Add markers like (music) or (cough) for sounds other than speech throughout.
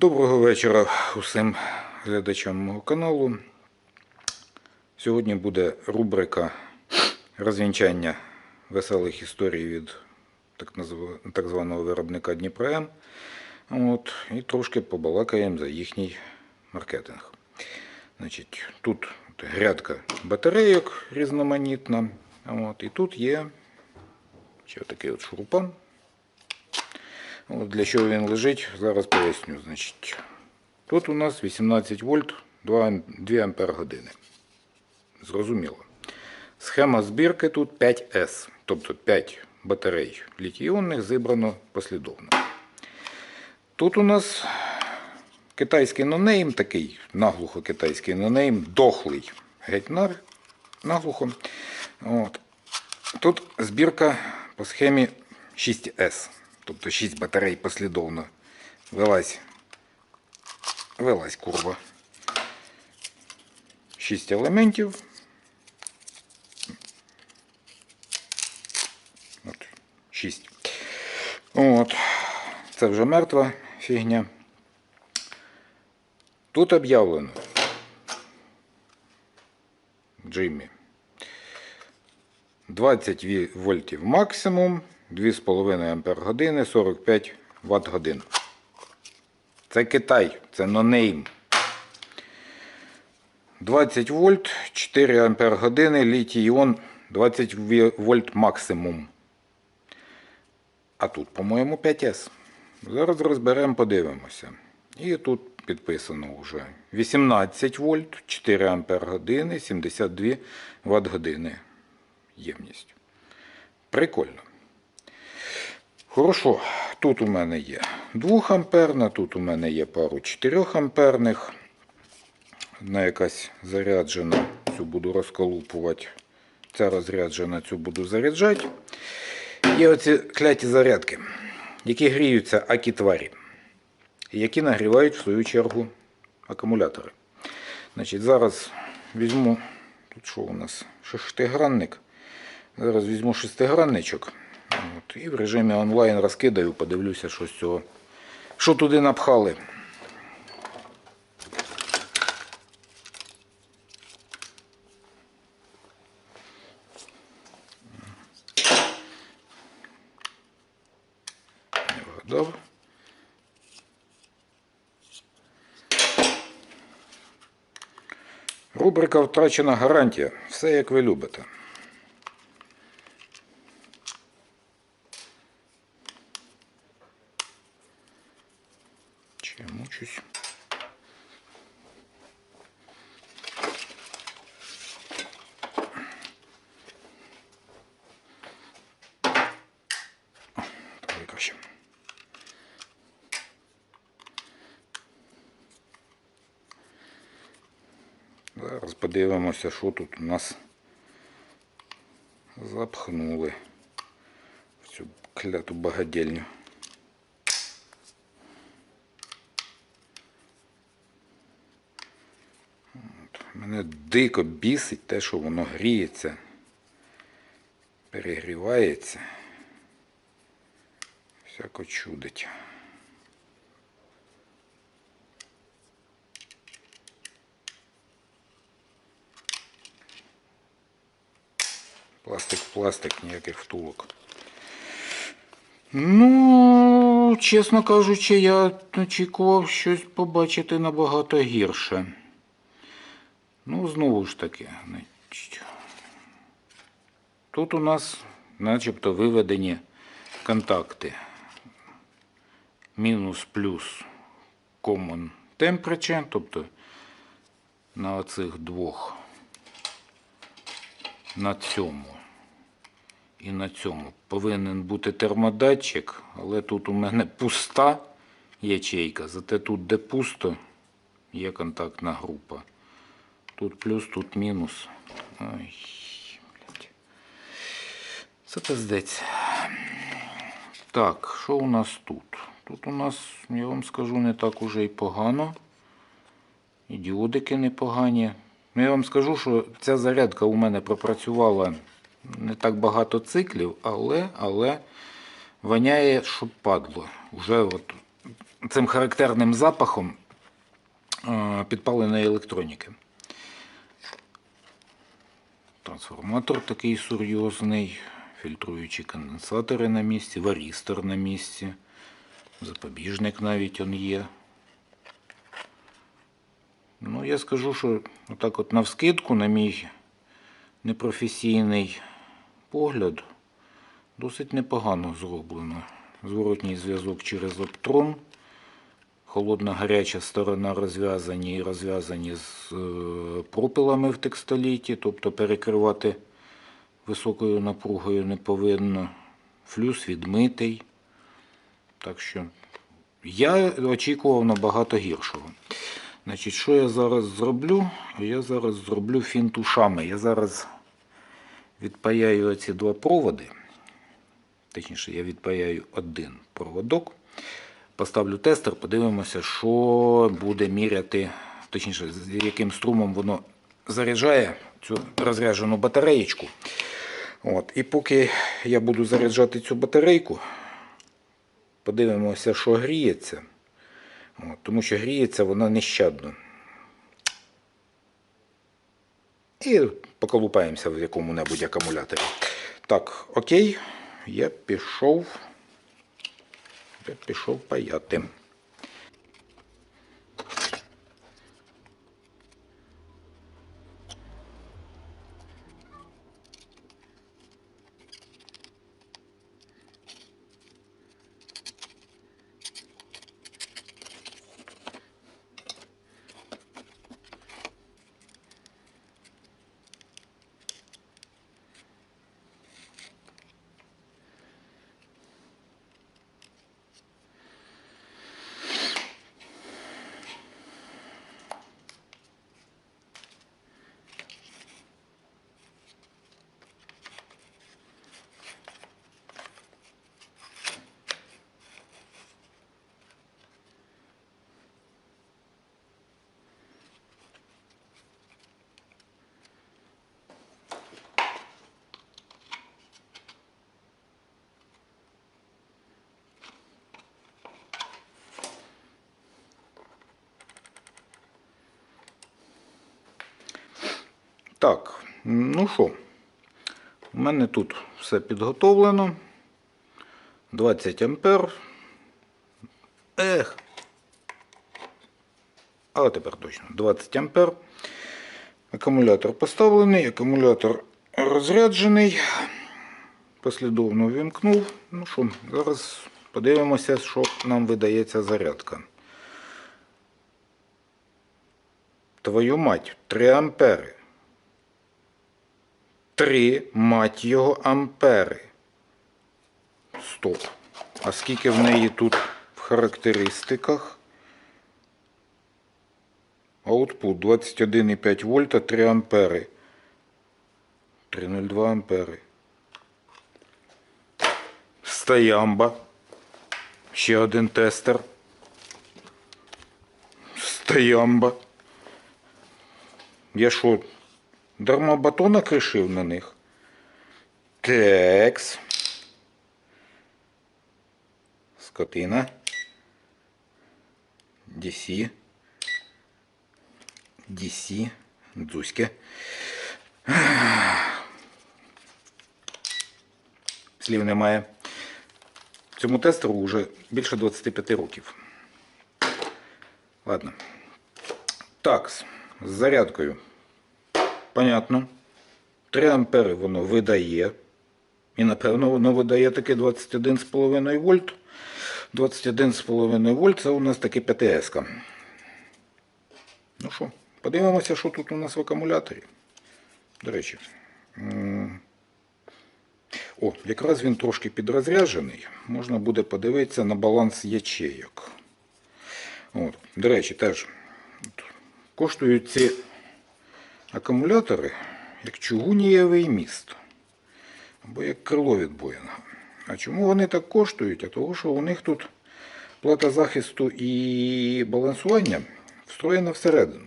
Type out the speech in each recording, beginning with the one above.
Доброго вечора усім глядачам мого каналу. Сьогодні буде рубрика розвінчання веселих історій від так, назва- так званого виробника Дніпра. От, і трошки побалакаємо за їхній маркетинг. Значить, тут грядка батарейок різноманітна. От, і тут є ще такий от шурупан. От для чого він лежить, зараз поясню. Значить, тут у нас 18 вольт 2, ам- 2 ампер години. Зрозуміло. Схема збірки тут 5С, тобто 5 батарей літій-іонних зібрано послідовно. Тут у нас китайський нонейм, такий наглухо китайський нонейм, дохлий геть нар- наглухо. От. Тут збірка по схемі 6С, тобто 6 батарей послідовно велась, велась курва. 6 елементів. От, 6. От. Це вже мертва фігня. Тут об'явлено. Джиммі. 20 вольтів максимум, 2,5 ампер години, 45 Вт годин. Це Китай, це нонейм. 20 вольт, 4 ампер години, літій іон 20 вольт максимум. А тут, по-моєму, 5С. Зараз розберемо, подивимося. І тут підписано вже 18 вольт, 4 ампер години, 72 Вт години ємність. Прикольно. Хорошо, тут у мене є 2 амперна, тут у мене є пару 4 амперних. Одна якась заряджена, цю буду розколупувати. Ця розряджена, цю буду заряджати. Є оці кляті зарядки, які гріються акі тварі, які нагрівають в свою чергу акумулятори. Значить, зараз візьму, тут що у нас? Шестигранник. Зараз візьму шестигранничок. От, і в режимі онлайн розкидаю, подивлюся, що з цього. Що туди напхали. Рубрика Втрачена гарантія. Все як ви любите. Чи я мучусь? О, так краще. Зараз подивимося, що тут у нас запхнули в цю кляту багадільню. От, Мене дико бісить те, що воно гріється, перегрівається, всяко чудить. Пластик пластик, ніяких втулок. Ну, чесно кажучи, я очікував щось побачити набагато гірше. Ну, знову ж таки, тут у нас начебто виведені контакти. Мінус плюс common temperature, тобто на оцих двох на цьому і на цьому повинен бути термодатчик, але тут у мене пуста ячейка, зате тут, де пусто, є контактна група. Тут плюс, тут мінус. Ой, блядь. Це пиздець. Так, що у нас тут? Тут у нас, я вам скажу, не так уже і погано. І діодики непогані. Ну, я вам скажу, що ця зарядка у мене пропрацювала не так багато циклів, але, але воняє, що падло. Уже от цим характерним запахом е, підпаленої електроніки. Трансформатор такий серйозний, фільтруючі конденсатори на місці, варістор на місці, запобіжник навіть он є. Ну, я скажу, що отак от навскидку, на мій непрофесійний погляд, досить непогано зроблено. Зворотній зв'язок через оптрон. Холодна гаряча сторона розв'язані і розв'язані з е, пропилами в текстоліті, тобто перекривати високою напругою не повинно. Флюс відмитий. Так що я очікував набагато гіршого. Значить, що я зараз зроблю? Я зараз зроблю фінт ушами. Я зараз відпаяю оці два проводи. Точніше, я відпаяю один проводок. Поставлю тестер, подивимося, що буде міряти, точніше, з яким струмом воно заряджає цю розряджену батареєчку. От. І поки я буду заряджати цю батарейку, подивимося, що гріється. От, тому що гріється вона нещадно. І поколупаємося в якому-небудь акумуляторі. Так, окей, я пішов. Я пішов паяти. Так, ну що, у мене тут все підготовлено. 20 ампер. Ех. А тепер точно 20 ампер. Акумулятор поставлений, акумулятор розряджений. Послідовно вімкнув. Ну що, зараз подивимося, що нам видається зарядка. Твою мать, 3 ампери. 3, мать його, ампери. Стоп. А скільки в неї тут в характеристиках? Output 21,5 вольта, 3 ампери. 3,02 ампери. Стоямба. Ще один тестер. Стоямба. Я що, дарма батона кришив на них? Текс. Скотина. DC. DC. Дзуське. Слів немає. Цьому тестеру вже більше 25 років. Ладно. Так, з зарядкою. Понятно. 3 ампери воно видає. І напевно воно видає таки 21,5 вольт. 21,5 вольт це у нас таки 5С. Ну що, подивимося, що тут у нас в акумуляторі. До речі. О, якраз він трошки підрозряджений. Можна буде подивитися на баланс ячейок. От. До речі, теж коштують ці акумулятори як чугунієвий міст. Або як крило від Боїнга. А чому вони так коштують? А того, що у них тут плата захисту і балансування встроєна всередину.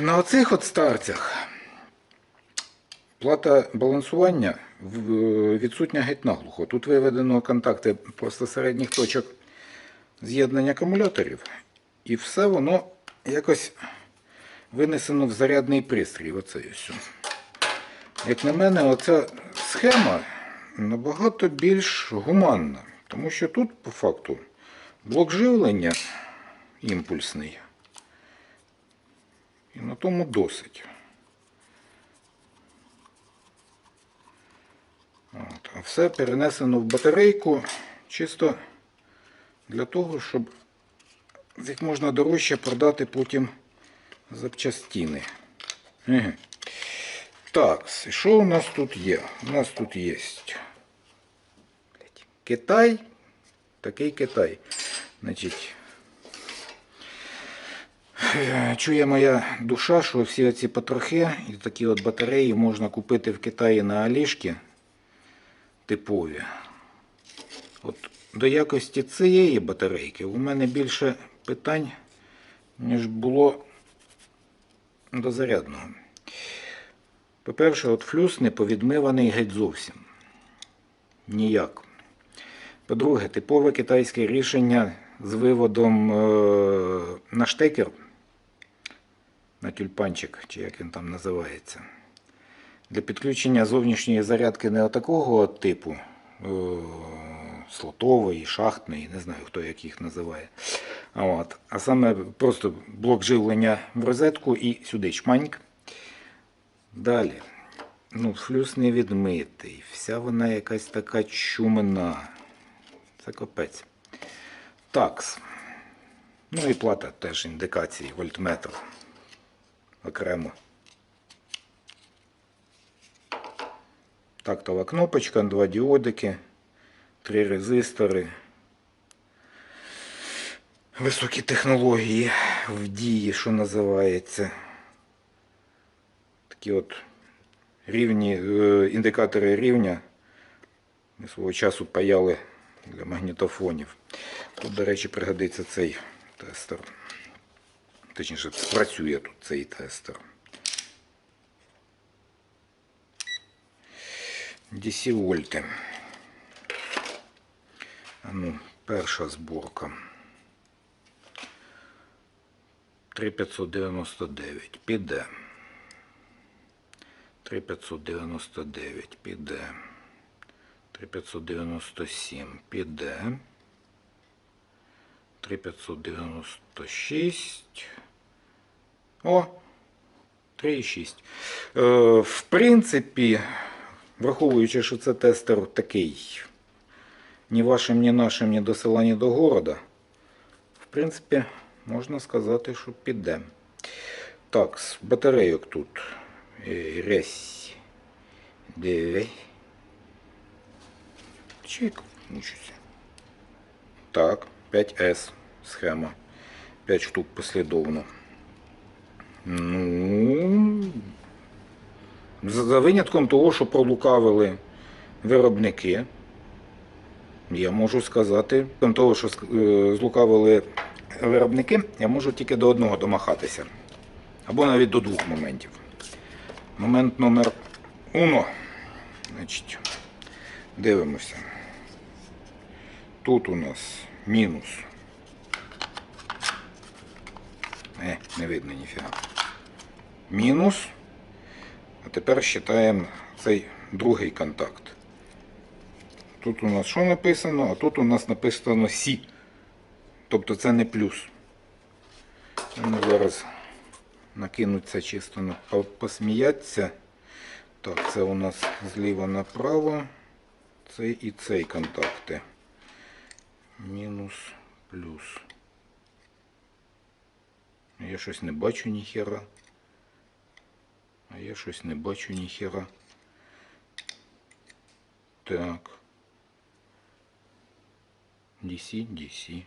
На оцих от старцях Плата балансування відсутня геть наглухо. Тут виведено контакти просто середніх точок з'єднання акумуляторів. І все воно якось винесено в зарядний пристрій. Оце все. Як на мене, оця схема набагато більш гуманна. Тому що тут, по факту, блок живлення імпульсний. І на тому досить. От, а все перенесено в батарейку чисто для того, щоб як можна дорожче продати потім запчастини. Еге. Так, що у нас тут є? У нас тут є Китай. Такий Китай. Значить, е, чує моя душа, що всі ці потрохи і такі от батареї можна купити в Китаї на Алішки типові. От до якості цієї батарейки у мене більше питань, ніж було до зарядного. По-перше, от флюс не повідмиваний геть зовсім. Ніяк. По-друге, типове китайське рішення з виводом е, на штекер, на тюльпанчик, чи як він там називається. Для підключення зовнішньої зарядки не такого от типу, слотової, шахтної, не знаю хто як їх називає. От. А саме просто блок живлення в розетку і сюди чманьк. Далі. Ну, флюс не відмитий. Вся вона якась така чумна. Це капець. Такс. Ну і плата теж індикації, вольтметр. Окремо. Тактова кнопочка, два діодики, три резистори. Високі технології в дії, що називається. Такі от рівні, е, індикатори рівня ми свого часу паяли для магнітофонів. Тут, до речі, пригодиться цей тестер. Точніше, працює тут цей тестер. DC вольти. Ну, перша зборка. 3599 піде. 3599 піде. 3597 піде. 3596. О! 3,6. Е, в принципі, враховуючи, що це тестер такий ні вашим, ні нашим, ні до села, ні до города, в принципі, можна сказати, що піде. Так, з батарейок тут. Е, Ресь. Дев'ять. Чик, нічого. Так, 5С схема. 5 штук послідовно. Ну, за винятком того, що пролукавили виробники, я можу сказати, крім того, що е, злукавили виробники, я можу тільки до одного домахатися. Або навіть до двох моментів. Момент номер уно. Значить, дивимося. Тут у нас мінус. Е, не видно ніфіга. Мінус. А тепер вважаємо цей другий контакт. Тут у нас що написано, а тут у нас написано Сі. Тобто це не плюс. Вони зараз накинуться чисто посміяться. Так, це у нас зліва направо. Цей і цей контакти. Мінус, плюс. Я щось не бачу ніхера. А я щось не бачу ніхера. Так. DC, DC.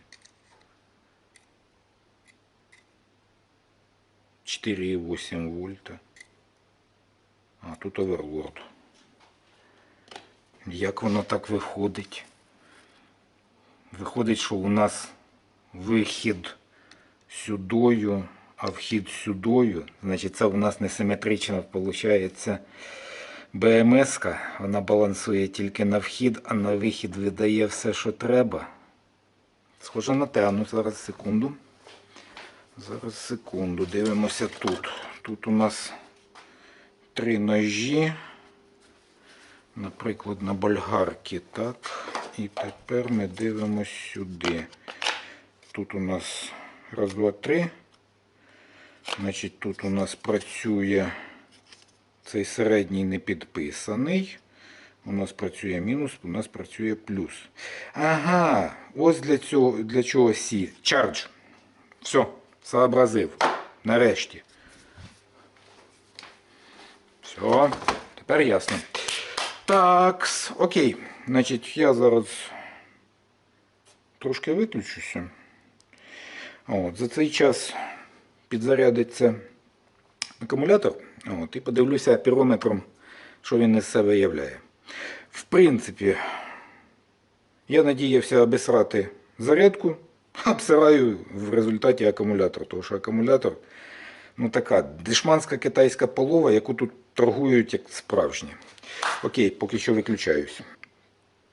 4,8 вольта. А тут оверлорд. Як воно так виходить? Виходить, що у нас вихід сюдою, а вхід сюдою. Значить, це у нас несиметрично виходить БМС. -ка. вона балансує тільки на вхід, а на вихід видає все, що треба. Схоже на те, ну зараз секунду. Зараз секунду. Дивимося тут. Тут у нас три ножі. Наприклад, на болгарки. Так. І тепер ми дивимося сюди. Тут у нас раз, два, три. Значить, тут у нас працює цей середній не підписаний. У нас працює мінус, у нас працює плюс. Ага, ось для цього для чого сі. Чардж. Все, сообразив. Нарешті. Все, тепер ясно. Так, окей. Значить, я зараз трошки виключуся. От, за цей час підзарядиться акумулятор. От, і подивлюся пірометром, що він із себе являє. В принципі, я надіявся обісрати зарядку, (laughs) обсираю в результаті акумулятор. Тому що акумулятор ну така дешманська китайська полова, яку тут торгують як справжні. Окей, поки що виключаюся.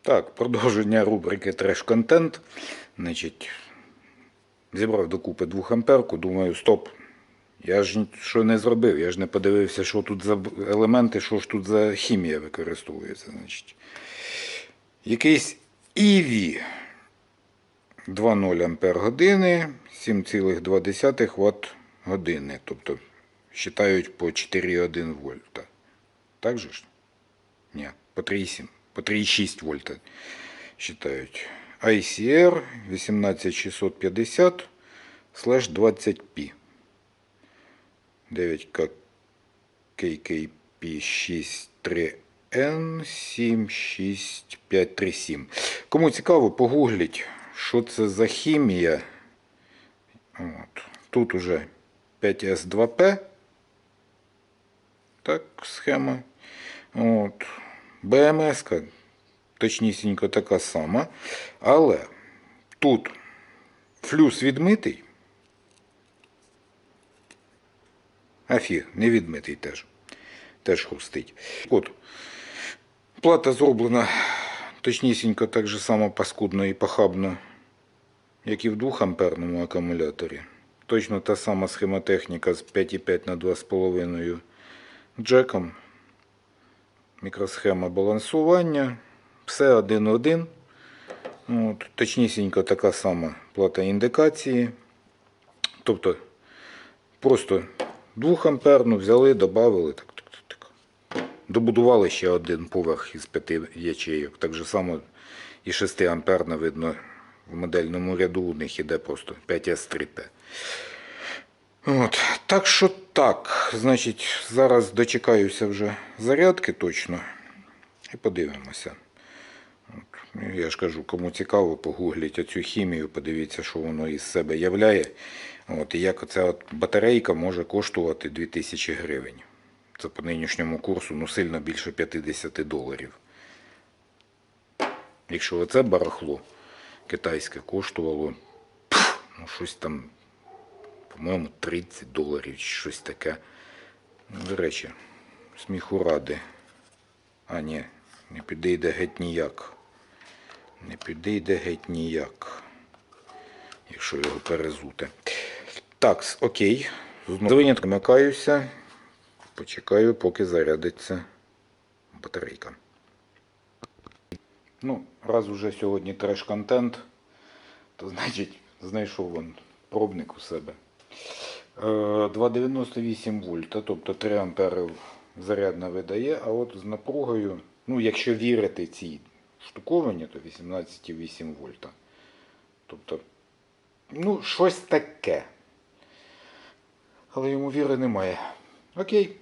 Так, продовження рубрики треш-контент. Зібрав докупи 2 амперку, думаю, стоп. Я ж що не зробив, я ж не подивився, що тут за елементи, що ж тут за хімія використовується. Значить. Якийсь EV 2,0 ампер години, 7,2 Вт години. Тобто вважають по 4,1 вольта. Так же ж? Ні, по 3,7, по 3,6 вольта вважають. ICR 18650 слеш 20p. 9 KKP 63N 76537. Кому цікаво, погугліть, що це за хімія. От. Тут уже 5S2P. Так, схема. От. БМС, точнісінько така сама. Але тут флюс відмитий. А фіг, не відмитий теж. Теж хрустить. От. Плата зроблена точнісінько так же само паскудно і похабно, як і в 2 амперному акумуляторі. Точно та сама схемотехніка з 5,5 на 2,5 джеком. Мікросхема балансування. Все 1.1. От, точнісінько така сама плата індикації. Тобто просто 2 амперну взяли, додали, так, так, так, так. Добудували ще один поверх із п'яти ячейок. Так же само і 6 амперна видно в модельному ряду у них іде просто 5S3P. От. Так що так, значить, зараз дочекаюся вже зарядки точно і подивимося. От. Я ж кажу, кому цікаво, погугліть оцю хімію, подивіться, що воно із себе являє. От, і як ця от батарейка може коштувати 2000 гривень. Це по нинішньому курсу ну, сильно більше 50 доларів. Якщо оце барахло китайське коштувало ну, щось там, по-моєму, 30 доларів чи щось таке. Ну, До речі, сміху ради. А, ні, не підійде геть ніяк. Не підійде геть ніяк. Якщо його перезути. Так, окей. Знову винятком вмикаюся. Почекаю, поки зарядиться батарейка. Ну, раз уже сьогодні треш-контент, то значить знайшов вон пробник у себе. Е, 2,98 вольта, тобто 3 ампери зарядна видає, а от з напругою, ну, якщо вірити цій штуковині, то 18,8 вольта. Тобто, ну, щось таке. Але йому віри немає. Окей.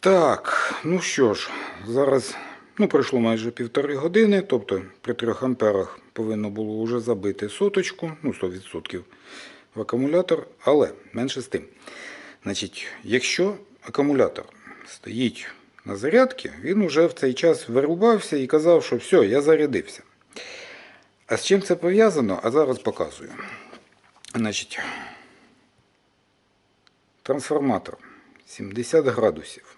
Так, ну що ж, зараз ну, пройшло майже півтори години, тобто при 3 амперах повинно було вже забити соточку, ну 100% в акумулятор, але менше з тим. Значить, якщо акумулятор стоїть на зарядці, він вже в цей час вирубався і казав, що все, я зарядився. А з чим це пов'язано? А зараз показую. Значить, трансформатор 70 градусів.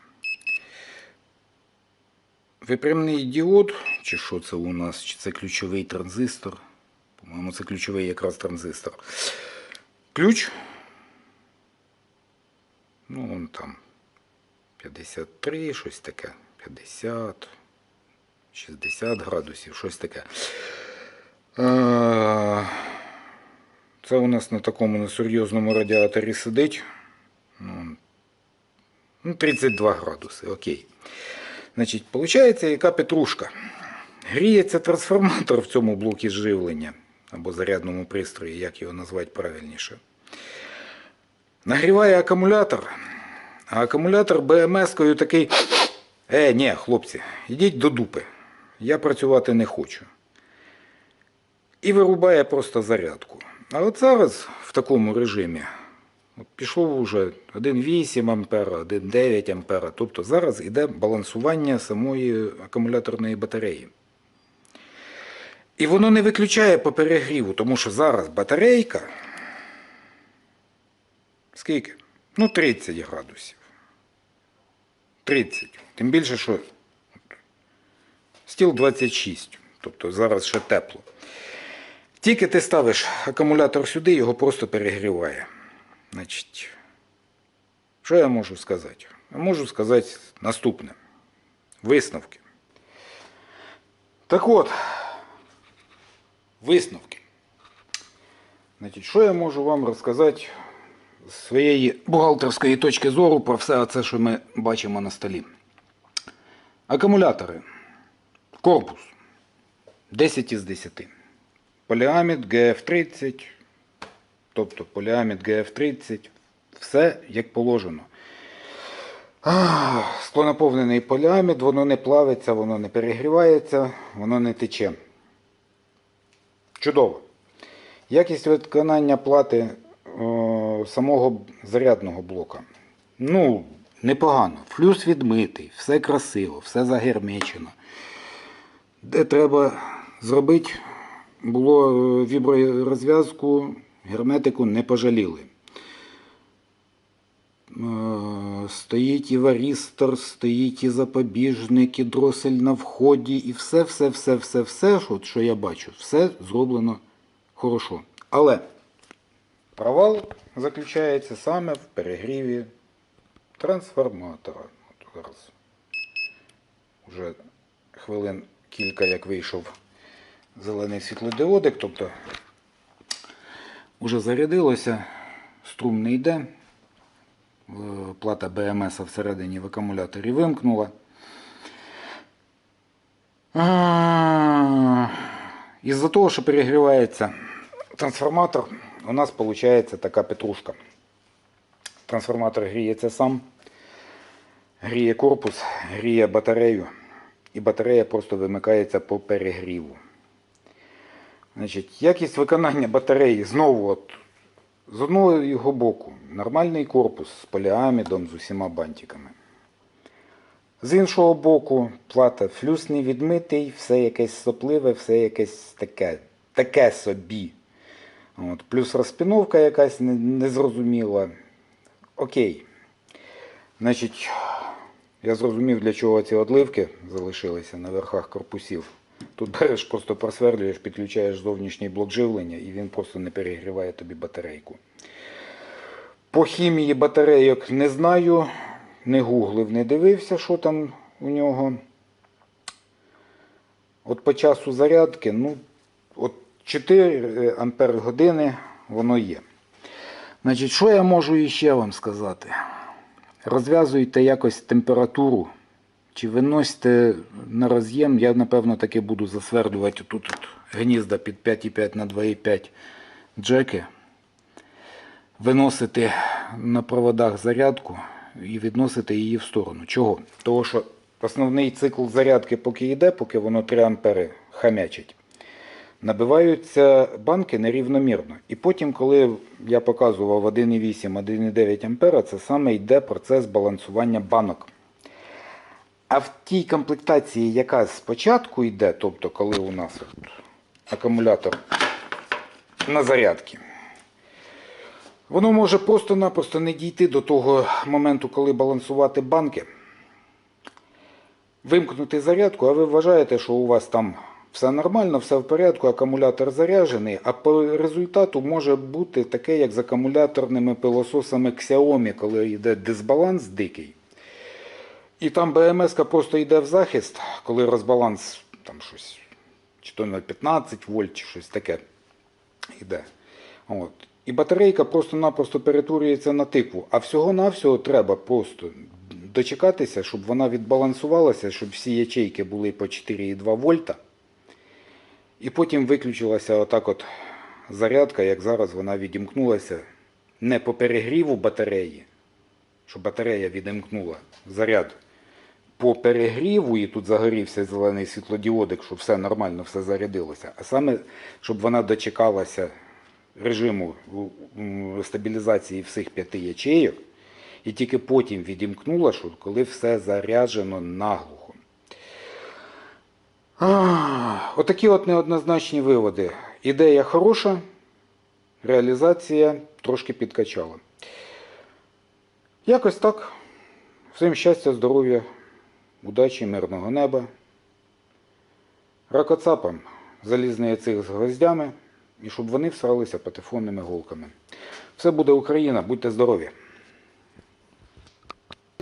Випрямний діод, чи що це у нас, чи це ключовий транзистор. По-моєму, це ключовий якраз транзистор. Ключ. Ну, он там 53, щось таке. 50, 60 градусів, щось таке. Це у нас на такому несерйозному радіаторі сидить. Ну, ну, 32 градуси, окей. Значить, виходить, яка петрушка. Гріється трансформатор в цьому блокі живлення або зарядному пристрої, як його назвати правильніше. Нагріває акумулятор, а акумулятор БМС-кою такий. Е, ні, хлопці, йдіть до дупи. Я працювати не хочу. І вирубає просто зарядку. А от зараз в такому режимі от пішло вже 1,8 ампера, 1,9 ампера. Тобто зараз йде балансування самої акумуляторної батареї. І воно не виключає по перегріву, тому що зараз батарейка. Скільки? Ну, 30 градусів. 30. Тим більше, що стіл 26. Тобто зараз ще тепло. Тільки ти ставиш акумулятор сюди, його просто перегріває. Значить, що я можу сказати? Я можу сказати наступне. Висновки. Так от, висновки. Значить, що я можу вам розказати з своєї бухгалтерської точки зору про все це, що ми бачимо на столі? Акумулятори. Корпус. 10 із 10. Поліамід GF30, тобто поліамід GF30, все як положено. Ах, Склонаповнений поліамід, воно не плавиться, воно не перегрівається, воно не тече. Чудово. Якість виконання плати о, самого зарядного блока. Ну, непогано. Флюс відмитий, все красиво, все загермечено. Де треба зробити, було е, вібророзв'язку, герметику не пожаліли. Е, Стоїть і варістор, стоїть і запобіжник, і дросель на вході, і все, все, все, все, все, що, що я бачу, все зроблено хорошо. Але провал заключається саме в перегріві трансформатора. От зараз вже хвилин кілька, як вийшов зелений світлодіодик, тобто вже зарядилося, струм не йде, е, плата БМС всередині в акумуляторі вимкнула. Із-за того, що перегрівається трансформатор, у нас виходить така петрушка. Трансформатор гріється сам, гріє корпус, гріє батарею, і батарея просто вимикається по перегріву. Значить, якість виконання батареї знову от, з одного його боку нормальний корпус з поліамідом, з усіма бантиками. З іншого боку, плата флюс не відмитий, все якесь сопливе, все якесь таке, таке собі. От, плюс розпіновка якась незрозуміла. Окей. Значить, я зрозумів, для чого ці отливки залишилися на верхах корпусів. Тут береш, просто просверлюєш, підключаєш зовнішній блок живлення і він просто не перегріває тобі батарейку. По хімії батарейок не знаю, не гуглив, не дивився, що там у нього. От по часу зарядки, ну, от 4 ампер години воно є. Значить, що я можу іще вам сказати? Розв'язуйте якось температуру, чи виносите на роз'єм, я напевно таки буду засвердувати тут гнізда під 5,5 на 2,5 джеки, виносити на проводах зарядку і відносити її в сторону. Чого? Того, що основний цикл зарядки поки йде, поки воно 3 ампери хамячить. Набиваються банки нерівномірно. І потім, коли я показував 1,8, 1,9 ампера, це саме йде процес балансування банок. А в тій комплектації, яка спочатку йде, тобто коли у нас акумулятор на зарядці, Воно може просто-напросто не дійти до того моменту, коли балансувати банки. Вимкнути зарядку, а ви вважаєте, що у вас там все нормально, все в порядку, акумулятор заряджений, а по результату може бути таке, як з акумуляторними пилососами Xiaomi, коли йде дисбаланс дикий. І там БМС просто йде в захист, коли розбаланс там щось, чи то на 15 вольт, чи щось таке йде. От. І батарейка просто-напросто перетворюється на тикву. А всього-навсього треба просто дочекатися, щоб вона відбалансувалася, щоб всі ячейки були по 4,2 вольта. І потім виключилася отак от зарядка, як зараз вона відімкнулася не по перегріву батареї, що батарея відімкнула заряд по перегріву, і тут загорівся зелений світлодіодик, щоб все нормально, все зарядилося. А саме, щоб вона дочекалася режиму стабілізації всіх п'яти ячейок, і тільки потім відімкнула, що коли все заряджено наглухо. А, Отакі от неоднозначні виводи. Ідея хороша, реалізація трошки підкачала. Якось так. Всім щастя, здоров'я, удачі, мирного неба. Ракоцапам залізний цих з гвоздями, і щоб вони всралися патефонними голками. Все буде Україна, будьте здорові!